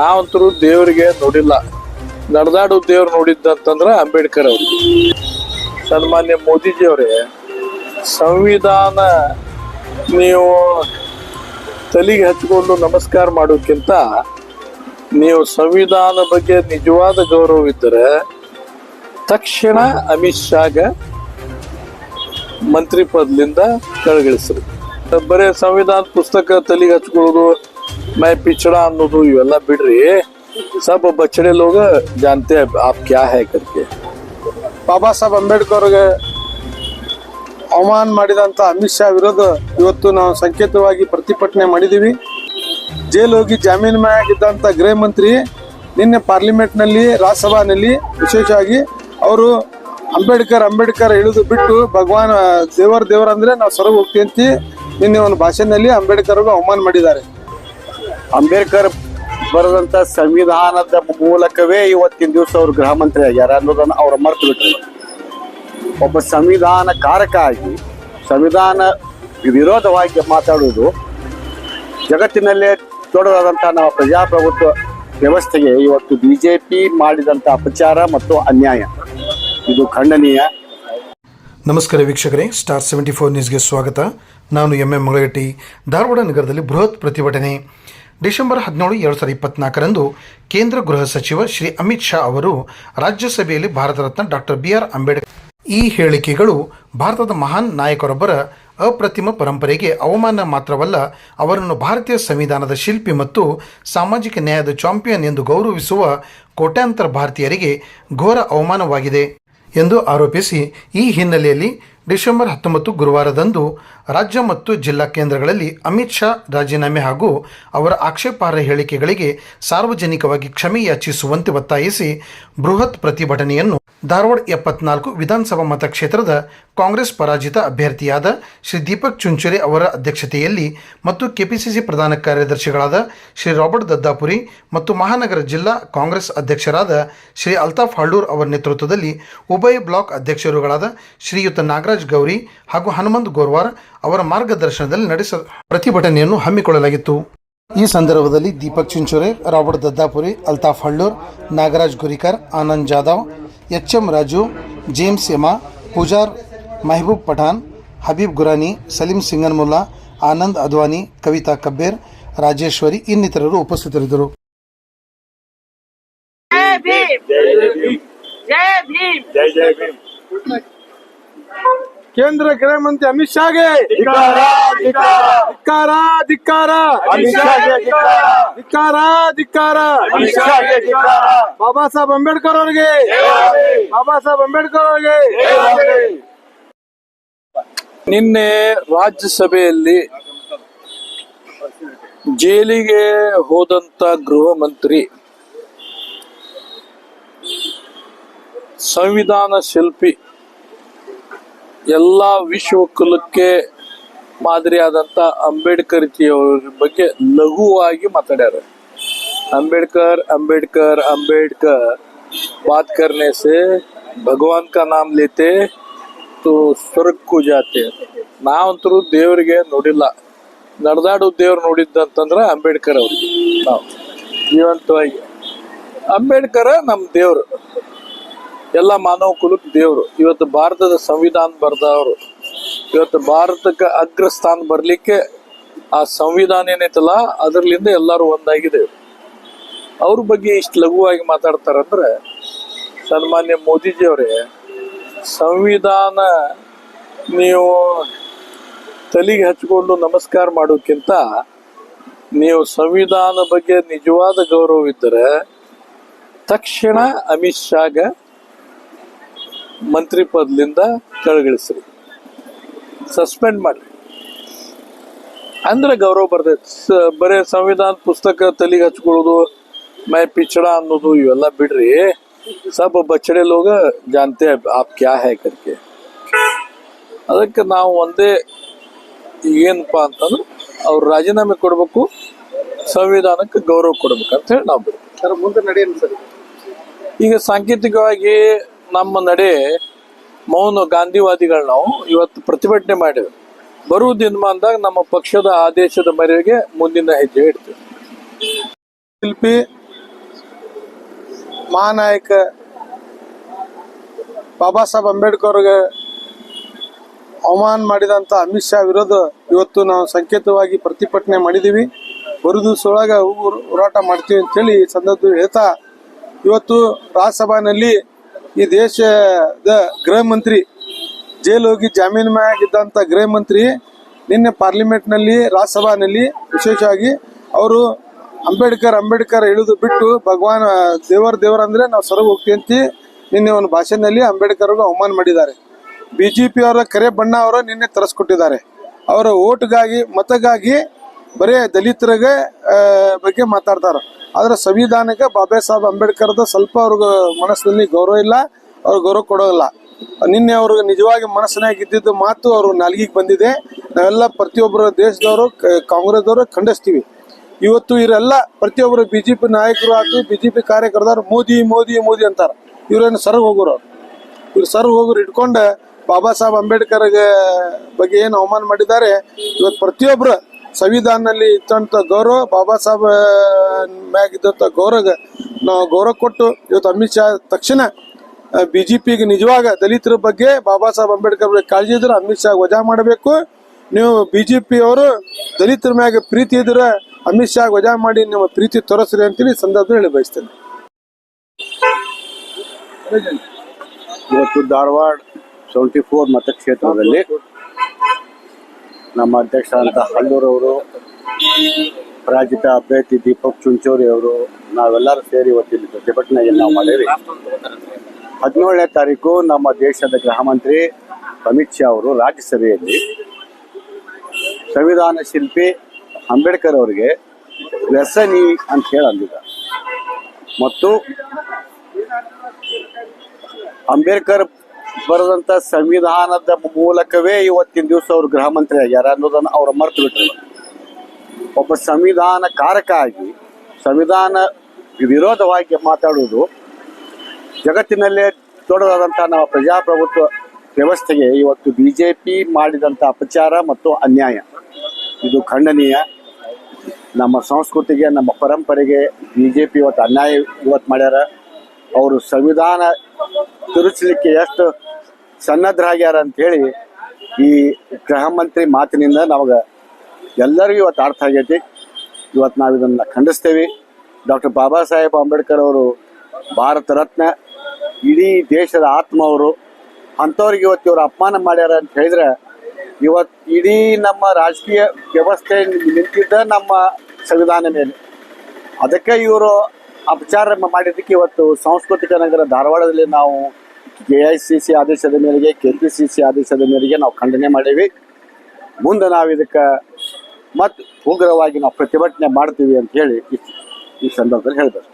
ನಾವಂತರೂ ದೇವರಿಗೆ ನೋಡಿಲ್ಲ. ನಡೆದಾಡು ದೇವ್ರು ನೋಡಿದ್ದಂತಂದ್ರೆ ಅಂಬೇಡ್ಕರ್ ಅವ್ರಿಗೆ ಸನ್ಮಾನ್ಯ ಮೋದಿಜಿ ಅವರೇ ಸಂವಿಧಾನ ನೀವು ತಲೆಗೆ ಹಚ್ಕೊಂಡು ನಮಸ್ಕಾರ ಮಾಡೋಕ್ಕಿಂತ ನೀವು ಸಂವಿಧಾನ ಬಗ್ಗೆ ನಿಜವಾದ ಗೌರವ ಇದ್ದರೆ ತಕ್ಷಣ ಅಮಿತ್ ಶಾಗ ಮಂತ್ರಿ ಪದದಿಂದ ಕೆಳಗಿಳಿಸ್ರಿ. ಬರೀ ಸಂವಿಧಾನ ಪುಸ್ತಕ ತಲೆಗೆ ಹಚ್ಕೊಳ್ಳೋದು मैं पिछड़ा ಅನ್ನೋದು तो ಇವೆಲ್ಲ ಬಿಡ್ರಿ सब बछड़े लोग जानते हैं आप क्या है करके। ಬಾಬಾ ಸಾಹೇಬ್ ಅಂಬೇಡ್ಕರ್ಗೆ ಅವಮಾನ ಮಾಡಿದಂಥ ಅಮಿತ್ ಶಾ ವಿರೋಧ ಇವತ್ತು ನಾವು ಸಂಕೇತವಾಗಿ ಪ್ರತಿಭಟನೆ ಮಾಡಿದ್ದೀವಿ ಜೈಲು ಹೋಗಿ ಜಾಮೀನು ಮ್ಯಾಗಿದ್ದಂಥ ಗೃಹ ಮಂತ್ರಿ ನಿನ್ನೆ ಪಾರ್ಲಿಮೆಂಟ್ನಲ್ಲಿ ರಾಜ್ಯಸಭಾನಲ್ಲಿ ವಿಶೇಷವಾಗಿ ಅವರು ಅಂಬೇಡ್ಕರ್ ಅಂಬೇಡ್ಕರ್ ಇಳಿದು ಬಿಟ್ಟು ಭಗವಾನ್ ದೇವರ ದೇವರ ನಾವು ಸರ್ವ ಹೋಗ್ತೀವಿ ಅಂತ ನಿನ್ನೆ ಒಂದು ಭಾಷಣದಲ್ಲಿ ಅಂಬೇಡ್ಕರ್ಗೂ ಅವಮಾನ ಮಾಡಿದ್ದಾರೆ ಅಂಬೇಡ್ಕರ್ ಬರೆದಂತ ಸಂವಿಧಾನದ ಮೂಲಕವೇ ಇವತ್ತಿನ ದಿವಸ ಅವರು ಗೃಹ ಮಂತ್ರಿ ಆಗ್ಯಾರ ಅನ್ನೋದನ್ನ ಅವ್ರ ಮರ್ತು ಬಿಟ್ಟರು ಒಬ್ಬ ಸಂವಿಧಾನ ಕಾರಕ ಆಗಿ ಸಂವಿಧಾನ ವಿರೋಧವಾಗಿ ಮಾತಾಡುವುದು ಜಗತ್ತಿನಲ್ಲೇ ದೊಡ್ಡದಾದಂಥ ನಮ್ಮ ಪ್ರಜಾಪ್ರಭುತ್ವ ವ್ಯವಸ್ಥೆಗೆ ಇವತ್ತು ಬಿಜೆಪಿ ಮಾಡಿದಂಥ ಅಪಚಾರ ಮತ್ತು ಅನ್ಯಾಯ. ಇದು ಖಂಡನೀಯ. ನಮಸ್ಕಾರ ವೀಕ್ಷಕರೇ, ಸ್ಟಾರ್ ಸೆವೆಂಟಿ ಫೋರ್ ನ್ಯೂಸ್ಗೆ ಸ್ವಾಗತ. ನಾನು ಎಂ ಎಂ ಮುಳಗಟ್ಟಿ ಧಾರವಾಡ ನಗರದಲ್ಲಿ ಬೃಹತ್ ಪ್ರತಿಭಟನೆ. ಡಿಸೆಂಬರ್ ಹದಿನೇಳು, ಎರಡು ಸಾವಿರದ ಇಪ್ಪತ್ನಾಲ್ಕರಂದು ಕೇಂದ್ರ ಗೃಹ ಸಚಿವ ಶ್ರೀ ಅಮಿತ್ ಶಾ ಅವರು ರಾಜ್ಯಸಭೆಯಲ್ಲಿ Bharat Ratna doctor B R Ambedkar ಈ ಹೇಳಿಕೆಗಳು ಭಾರತದ ಮಹಾನ್ ನಾಯಕರೊಬ್ಬರ ಅಪ್ರತಿಮ ಪರಂಪರೆಗೆ ಅವಮಾನ ಮಾತ್ರವಲ್ಲ, ಅವರನ್ನು ಭಾರತೀಯ ಸಂವಿಧಾನದ ಶಿಲ್ಪಿ ಮತ್ತು ಸಾಮಾಜಿಕ ನ್ಯಾಯದ ಚಾಂಪಿಯನ್ ಎಂದು ಗೌರವಿಸುವ ಕೋಟ್ಯಾಂತರ ಭಾರತೀಯರಿಗೆ ಘೋರ ಅವಮಾನವಾಗಿದೆ ಎಂದು ಆರೋಪಿಸಿ ಈ ಹಿನ್ನೆಲೆಯಲ್ಲಿ ಡಿಸೆಂಬರ್ ಹತ್ತೊಂಬತ್ತು ಗುರುವಾರದಂದು ರಾಜ್ಯ ಮತ್ತು ಜಿಲ್ಲಾ ಕೇಂದ್ರಗಳಲ್ಲಿ ಅಮಿತ್ ಶಾ ರಾಜೀನಾಮೆ ಹಾಗೂ ಅವರ ಆಕ್ಷೇಪಾರ್ಹ ಹೇಳಿಕೆಗಳಿಗೆ ಸಾರ್ವಜನಿಕವಾಗಿ ಕ್ಷಮೆ ಯಾಚಿಸುವಂತೆ ಒತ್ತಾಯಿಸಿ ಬೃಹತ್ ಪ್ರತಿಭಟನೆಯನ್ನು ಧಾರವಾಡ ಎಪ್ಪತ್ನಾಲ್ಕು ವಿಧಾನಸಭಾ ಮತಕ್ಷೇತ್ರದ ಕಾಂಗ್ರೆಸ್ ಪರಾಜಿತ ಅಭ್ಯರ್ಥಿಯಾದ ಶ್ರೀ ದೀಪಕ್ ಚುಂಚುರೆ ಅವರ ಅಧ್ಯಕ್ಷತೆಯಲ್ಲಿ ಮತ್ತು ಕೆಪಿಸಿಸಿ ಪ್ರಧಾನ ಕಾರ್ಯದರ್ಶಿಗಳಾದ ಶ್ರೀ ರಾಬರ್ಟ್ ದದ್ದಾಪುರಿ ಮತ್ತು ಮಹಾನಗರ ಜಿಲ್ಲಾ ಕಾಂಗ್ರೆಸ್ ಅಧ್ಯಕ್ಷರಾದ ಶ್ರೀ ಅಲ್ತಾಫ್ ಹಳ್ಳೂರ್ ಅವರ ನೇತೃತ್ವದಲ್ಲಿ ಉಭಯ ಬ್ಲಾಕ್ ಅಧ್ಯಕ್ಷರುಗಳಾದ ಶ್ರೀಯುತ ನಾಗರಾಜ್ ಗೌರಿ ಹಾಗೂ ಹನುಮಂತ್ ಗೋರ್ವಾರ್ ಅವರ ಮಾರ್ಗದರ್ಶನದಲ್ಲಿ ನಡೆಸ ಪ್ರತಿಭಟನೆಯನ್ನು ಹಮ್ಮಿಕೊಳ್ಳಲಾಗಿತ್ತು. ಈ ಸಂದರ್ಭದಲ್ಲಿ Deepak Chunchure, Robert Daddapuri, Altaf Hallur, Nagaraj Gurikar, Anand Jadhav H M Raju, James Yama Pujar Mehaboob Pathan, Habib Gurani, Salim Singanmulla, Anand Advani, Kavitha Kabber, Rajeshwari ಇನ್ನಿತರರು ಉಪಸ್ಥಿತರಿದ್ದರು. ಜಯ ಭೀಮ್ ಜಯ ಭೀಮ್. ಕೇಂದ್ರ ಗೃಹ ಮಂತ್ರಿ ಅಮಿತ್ ಶಾಗೆ. ಧಿಕ್ಕಾರ ಧಿಕ್ಕಾರ. ಧಿಕ್ಕಾರ ಧಿಕ್ಕಾರ. ಬಾಬಾ ಸಾಹೇಬ್ ಅಂಬೇಡ್ಕರ್ ಅವರಿಗೆ. ಬಾಬಾ ಸಾಹೇಬ್ ಅಂಬೇಡ್ಕರ್ ಅವರಿಗೆ. ನಿನ್ನೆ ರಾಜ್ಯಸಭೆಯಲ್ಲಿ ಜೈಲಿಗೆ ಹೋದಂತ ಗೃಹ ಮಂತ್ರಿ ಸಂವಿಧಾನ ಶಿಲ್ಪಿ ಎಲ್ಲ ವಿಶ್ವ ಕುಲಕ್ಕೆ ಮಾದರಿಯಾದಂತ ಅಂಬೇಡ್ಕರ್ ಜಿಯವರ ಬಗ್ಗೆ ಲಘುವಾಗಿ ಮಾತಾಡ್ಯಾರ ಅಂಬೇಡ್ಕರ್ अंबेडकर अंबेडकर बात करने से भगवान का नाम लेते तो ಸ್ವರ್ಗ ಕೂ ಜಾತೆ ನಾವಂತರೂ ದೇವರಿಗೆ ನೋಡಿಲ್ಲ ನಡೆದಾಡು ದೇವ್ರು ನೋಡಿದ್ದಂತಂದ್ರ ಅಂಬೇಡ್ಕರ್ ಅವ್ರಿಗೆ ನಾವು ಜೀವಂತವಾಗಿ ಅಂಬೇಡ್ಕರ್ ನಮ್ಮ ದೇವ್ರು ಎಲ್ಲ ಮಾನವ ಕುಲಕ್ಕೆ ದೇವರು. ಇವತ್ತು ಭಾರತದ ಸಂವಿಧಾನ ಬರೆದವರು. ಇವತ್ತು ಭಾರತಕ್ಕೆ ಅಗ್ರ ಸ್ಥಾನ ಬರಲಿಕ್ಕೆ ಆ ಸಂವಿಧಾನ ಏನೈತಲ್ಲ, ಅದರಲ್ಲಿಂದ ಎಲ್ಲರೂ ಒಂದಾಗಿದೆ ಅವ್ರ ಬಗ್ಗೆ ಇಷ್ಟು ಲಘುವಾಗಿ ಮಾತಾಡ್ತಾರಂದ್ರೆ, ಸನ್ಮಾನ್ಯ ಮೋದಿಜಿಯವರೇ, ಸಂವಿಧಾನ ನೀವು ತಲೆಗೆ ಹಚ್ಕೊಂಡು ನಮಸ್ಕಾರ ಮಾಡೋಕ್ಕಿಂತ ನೀವು ಸಂವಿಧಾನ ಬಗ್ಗೆ ನಿಜವಾದ ಗೌರವ ಇದ್ದರೆ ತಕ್ಷಣ ಅಮಿತ್ ಶಾಗ ಮಂತ್ರಿ ಪದದಿಂದ ಕೆಳಗಿಳಿಸ್ರಿ. ಸಸ್ಪೆಂಡ್ ಮಾಡಿ ಅಂದ್ರೆ ಗೌರವ ಬರ್ತೈತೆ ಬರೀ ಸಂವಿಧಾನ ಪುಸ್ತಕ ತಲೆಗೆ ಹಚ್ಕೊಳ್ಳೋದು ಮೈ ಪಿಚಡ ಅನ್ನೋದು ಇವೆಲ್ಲ ಬಿಡ್ರಿ. ಸಬ್ ಬಚ್ಚಡೆ ಲೋಗ ಜಾನ್ತೆ ಆಪ್ ಕ್ಯಾ ಹೇ ಕರ್ಕೆ. ಅದಕ್ಕೆ ನಾವು ಒಂದೇ ಏನಪ್ಪ ಅಂತಂದ್ರೆ ಅವ್ರು ರಾಜೀನಾಮೆ ಕೊಡಬೇಕು ಸಂವಿಧಾನಕ್ಕೆ ಗೌರವ ಕೊಡ್ಬೇಕಂತ ಹೇಳಿ ನಾವು ಬಿಡ್ತೀವಿ. ಮುಂದೆ ನಡೆಯಲ್ಲ ಸರ್. ಈಗ ಸಾಂಕೇತಿಕವಾಗಿ ನಮ್ಮ ನಡೆ ಮೌನ ಗಾಂಧಿವಾದಿಗಳು ನಾವು ಇವತ್ತು ಪ್ರತಿಭಟನೆ ಮಾಡಿದ್ವಿ. ಬರುವ ದಿನಮಾನದಾಗ ನಮ್ಮ ಪಕ್ಷದ ಆದೇಶದ ಮೇರೆಗೆ ಮುಂದಿನ ಹೆಜ್ಜೆ ಇಡ್ತೀವಿ. ಶಿಲ್ಪಿ, ಮಹಾನಾಯಕ ಬಾಬಾ ಸಾಹೇಬ್ ಅಂಬೇಡ್ಕರ್ಗೆ ಅವಮಾನ ಮಾಡಿದಂಥ ಅಮಿತ್ ಶಾ ವಿರೋಧ ಇವತ್ತು ನಾವು ಸಂಕೇತವಾಗಿ ಪ್ರತಿಭಟನೆ ಮಾಡಿದ್ದೀವಿ ಬರು ದಿವಸ ಒಳಗೆ ಹೋರಾಟ ಮಾಡ್ತೀವಿ ಅಂತೇಳಿ ಈ ಸಂದರ್ಭದಲ್ಲಿ ಹೇಳ್ತಾ, ಇವತ್ತು ರಾಜ್ಯಸಭಾನಲ್ಲಿ ಈ ದೇಶದ ಗೃಹ ಮಂತ್ರಿ, ಜೈಲು ಹೋಗಿ ಜಾಮೀನು ಮ್ಯಾಗಿದ್ದಂಥ ಗೃಹ ಮಂತ್ರಿ ನಿನ್ನೆ ಪಾರ್ಲಿಮೆಂಟ್ನಲ್ಲಿ, ರಾಜ್ಯಸಭಾನಲ್ಲಿ ವಿಶೇಷವಾಗಿ ಅವರು ಅಂಬೇಡ್ಕರ್ ಅಂಬೇಡ್ಕರ್ ಹೇಳುದು ಬಿಟ್ಟು ಭಗವಾನ್, ದೇವರ ದೇವರ ಅಂದ್ರೆ ನಾವು ಸೊರಗ ಹೋಗ್ತೀವಿ ಅಂತ ನಿನ್ನೆ ಒಂದು ಭಾಷಣದಲ್ಲಿ ಅವರು ಅವಮಾನ ಮಾಡಿದ್ದಾರೆ. ಬಿಜೆಪಿ ಅವರ ಕರೆ ಬಣ್ಣ ಅವರು ನಿನ್ನೆ ತರಿಸ್ಕೊಟ್ಟಿದ್ದಾರೆ. ಅವರ ಓಟ್ಗಾಗಿ ಮತಗಾಗಿ ಬರೇ ದಲಿತರಿಗೆ ಬಗ್ಗೆ ಮಾತಾಡ್ತಾರೆ. ಆದ್ರೆ ಸಂವಿಧಾನಕ್ಕೆ ಬಾಬಾ ಸಾಹೇಬ್ ಅಂಬೇಡ್ಕರ್ದ ಸ್ವಲ್ಪ ಅವ್ರಿಗೆ ಮನಸ್ಸಿನಲ್ಲಿ ಗೌರವ ಇಲ್ಲ, ಅವ್ರಿಗೆ ಗೌರವ ಕೊಡೋಲ್ಲ ನಿನ್ನೆ ಅವ್ರಿಗೆ ನಿಜವಾಗಿ ಮನಸ್ಸಿನಾಗ ಇದ್ದಿದ್ದು ಮಾತು ಅವರು ನಾಲ್ಗಿಗೆ ಬಂದಿದೆ. ನಾವೆಲ್ಲ ಪ್ರತಿಯೊಬ್ಬರು ದೇಶದವರು ಕಾಂಗ್ರೆಸ್ ಕಾಂಗ್ರೆಸ್ದವರು ಖಂಡಿಸ್ತೀವಿ. ಇವತ್ತು ಇವರೆಲ್ಲ ಪ್ರತಿಯೊಬ್ಬರು ಬಿಜೆಪಿ ನಾಯಕರು ಆಯ್ತು ಬಿಜೆಪಿ ಕಾರ್ಯಕರ್ತರು ಮೋದಿ ಮೋದಿ ಮೋದಿ ಅಂತಾರೆ. ಇವ್ರೇನು ಸರ್ಗ್ ಹೋಗೋರು ಅವ್ರು. ಇವ್ರು ಸರ್ಗ್ ಹೋಗೋರು ಇಟ್ಕೊಂಡು ಬಾಬಾ ಸಾಹೇಬ್ ಅಂಬೇಡ್ಕರ್ ಬಗ್ಗೆ ಏನು ಅವಮಾನ ಮಾಡಿದ್ದಾರೆ. ಇವತ್ತು ಪ್ರತಿಯೊಬ್ರು ಸಂವಿಧಾನದಲ್ಲಿ ಇತ್ತಂತ ಗೌರವ ಬಾಬಾ ಸಾಹೇಬ್ ಮ್ಯಾಗ ಇದ್ದಂಥ ಗೌರವ ನಾವು ಗೌರವ ಕೊಟ್ಟು ಇವತ್ತು ಅಮಿತ್ ಶಾ ತಕ್ಷಣ ಬಿಜೆಪಿಗೆ ನಿಜವಾಗ ದಲಿತರ ಬಗ್ಗೆ ಬಾಬಾ ಸಾಹೇಬ್ ಅಂಬೇಡ್ಕರ್ ಬಗ್ಗೆ ಕಾಳಜಿ ಇದ್ರೆ ಅಮಿತ್ ಶಾ ವಜಾ ಮಾಡಬೇಕು. ನೀವು ಬಿಜೆಪಿ ಅವರು ದಲಿತರ ಮ್ಯಾಗ ಪ್ರೀತಿ ಇದ್ರೆ ಅಮಿತ್ ಶಾ ವಜಾ ಮಾಡಿ ನಿಮ್ಮ ಪ್ರೀತಿ ತೋರಿಸ್ರಿ ಅಂತೇಳಿ ಸಂದರ್ಭದಲ್ಲಿ ಹೇಳಿ ಬಯಸ್ತೇನೆ. ಇವತ್ತು ಧಾರವಾಡ ಸೆವೆಂಟಿ ಫೋರ್ ಮತಕ್ಷೇತ್ರದಲ್ಲಿ ನಮ್ಮ ಅಧ್ಯಕ್ಷ ಅಂತ ಅವರು, ಪರಾಜಿತ ಅಭ್ಯರ್ಥಿ ದೀಪಕ್ ಚುಂಚೋರಿ ಅವರು, ನಾವೆಲ್ಲರೂ ಸೇರಿ ಇವತ್ತಿಲ್ಲಿ ಪ್ರತಿಭಟನೆಯನ್ನು ನಾವು ಮಾಡಿರಿ ಹದಿನೇಳನೇ ತಾರೀಕು ನಮ್ಮ ದೇಶದ ಗೃಹ ಮಂತ್ರಿ ಅಮಿತ್ ಶಾ ಅವರು ರಾಜ್ಯಸಭೆಯಲ್ಲಿ ಸಂವಿಧಾನ ಶಿಲ್ಪಿ ಅಂಬೇಡ್ಕರ್ ಅವರಿಗೆ ವ್ಯಸನಿ ಅಂತ ಹೇಳಿ ಅಂದಿದ್ದ ಮತ್ತು ಅಂಬೇಡ್ಕರ್ ಬರೆದಂತ ಸಂವಿಧಾನದ ಮೂಲಕವೇ ಇವತ್ತಿನ ದಿವಸ ಅವರು ಗೃಹ ಮಂತ್ರಿ ಆಗ್ಯಾರ ಅನ್ನೋದನ್ನ ಅವರು ಮರ್ತು ಬಿಟ್ಟರು ಒಬ್ಬ ಸಂವಿಧಾನ ಕಾರಕ ಆಗಿ ಸಂವಿಧಾನ ವಿರೋಧವಾಗಿ ಮಾತಾಡುವುದು ಜಗತ್ತಿನಲ್ಲೇ ದೊಡ್ಡದಾದಂತಹ ನಮ್ಮ ಪ್ರಜಾಪ್ರಭುತ್ವ ವ್ಯವಸ್ಥೆಗೆ ಇವತ್ತು ಬಿಜೆಪಿ ಮಾಡಿದಂತ ಅಪಚಾರ ಮತ್ತು ಅನ್ಯಾಯ. ಇದು ಖಂಡನೀಯ. ನಮ್ಮ ಸಂಸ್ಕೃತಿಗೆ, ನಮ್ಮ ಪರಂಪರೆಗೆ ಬಿಜೆಪಿ ಇವತ್ತು ಅನ್ಯಾಯ ಇವತ್ತು ಮಾಡ್ಯಾರ. ಅವರು ಸಂವಿಧಾನ ತಿರುಚಲಿಕ್ಕೆ ಎಷ್ಟು ಸನ್ನದ್ಧರಾಗ್ಯಾರ ಅಂತ ಹೇಳಿ ಈ ಗೃಹ ಮಂತ್ರಿ ಮಾತಿನಿಂದ ನಮಗೆ ಎಲ್ಲರಿಗೂ ಇವತ್ತು ಅರ್ಥ ಆಗೈತಿ. ಇವತ್ತು ನಾವು ಇದನ್ನು ಖಂಡಿಸ್ತೇವೆ. ಡಾಕ್ಟರ್ ಬಾಬಾ ಸಾಹೇಬ್ ಅಂಬೇಡ್ಕರ್ ಅವರು ಭಾರತ ರತ್ನ, ಇಡೀ ದೇಶದ ಆತ್ಮ ಅವರು. ಅಂಥವ್ರಿಗೆ ಇವತ್ತು ಇವರು ಅಪಮಾನ ಮಾಡ್ಯಾರ ಅಂತ ಹೇಳಿದ್ರೆ ಇವತ್ತು ಇಡೀ ನಮ್ಮ ರಾಜಕೀಯ ವ್ಯವಸ್ಥೆ ನಿಂತಿದ್ದ ನಮ್ಮ ಸಂವಿಧಾನ ಮೇಲೆ. ಅದಕ್ಕೆ ಇವರು ಅಪಚಾರ ಮಾಡಿದ್ದಕ್ಕೆ ಇವತ್ತು ಸಾಂಸ್ಕೃತಿಕ ನಗರ ಧಾರವಾಡದಲ್ಲಿ ನಾವು ಸಿ ಆದೇಶದ ಮೇರೆಗೆ ಕೆ ಪಿ ಸಿ ಸಿ ಆದೇಶದ ಮೇರೆಗೆ ನಾವು ಖಂಡನೆ ಮಾಡೀವಿ ಮುಂದೆ ನಾವು ಇದಕ್ಕೆ ಮತ್ತು ಉಗ್ರವಾಗಿ ನಾವು ಪ್ರತಿಭಟನೆ ಮಾಡ್ತೀವಿ ಅಂತ ಹೇಳಿ ಈ ಸಂದರ್ಭದಲ್ಲಿ ಹೇಳ್ಬೇಕು.